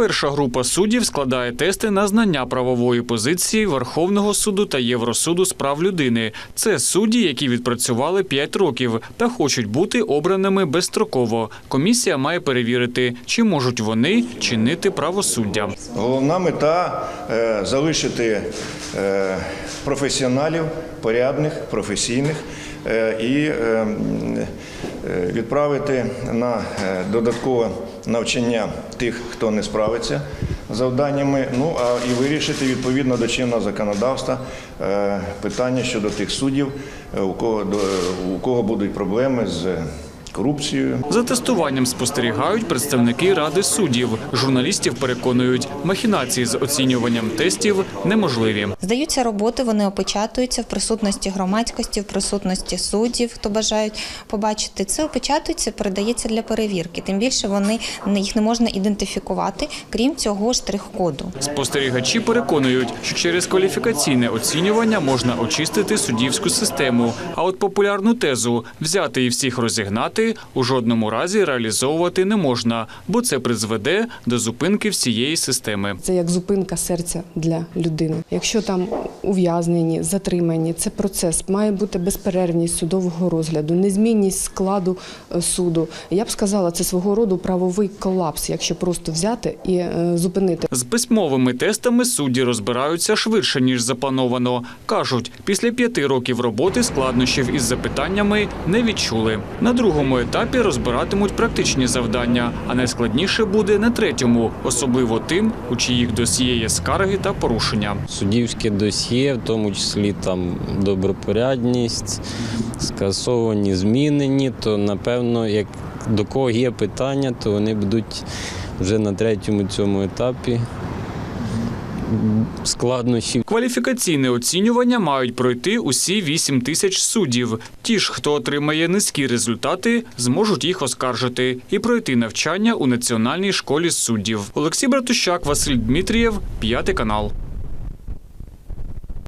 Перша група суддів складає тести на знання правової позиції Верховного суду та Євросуду з прав людини. Це судді, які відпрацювали 5 років та хочуть бути обраними безстроково. Комісія має перевірити, чи можуть вони чинити правосуддя. Головна мета е, залишити е, професіоналів, порядних, професійних і е, м, е, відправити на е, додаткове навчання тих, хто не справиться з завданнями. Ну а і вирішити відповідно до чинного законодавства питання щодо тих суддів, у кого у кого будуть проблеми з корупцією. За тестуванням спостерігають представники ради суддів. Журналістів переконують, махінації з оцінюванням тестів неможливі. Здаються роботи, вони опечатуються в присутності громадськості, в присутності суддів, хто бажають побачити. Це опечатується, передається для перевірки. Тим більше вони їх не можна ідентифікувати, крім цього штрих-коду. Спостерігачі переконують, що через кваліфікаційне оцінювання можна очистити суддівську систему. А от популярну тезу взяти і всіх розігнати у жодному разі реалізовувати не можна, бо це призведе до зупинки всієї системи. Це як зупинка серця для людини. Якщо там ув'язнені, затримані, це процес має бути безперервність судового розгляду, незмінність складу е, суду. Я б сказала, це свого роду правовий колапс, якщо просто взяти і е, зупинити. З письмовими тестами судді розбираються швидше ніж заплановано. кажуть, після п'яти років роботи складнощів із запитаннями не відчули. На другому етапі розбиратимуть практичні завдання, а найскладніше буде на третьому, особливо тим, у чиїх досьє є скарги та порушення. Суддівське досьє, в тому числі там добропорядність, скасовані, змінені, то напевно, як до кого є питання, то вони будуть вже на третьому цьому етапі складнощі. Кваліфікаційне оцінювання мають пройти усі 8 тисяч суддів. Ті ж, хто отримає низькі результати, зможуть їх оскаржити і пройти навчання у Національній школі суддів. Олексій Братущак, Василь Дмитрієв, п'ятий канал.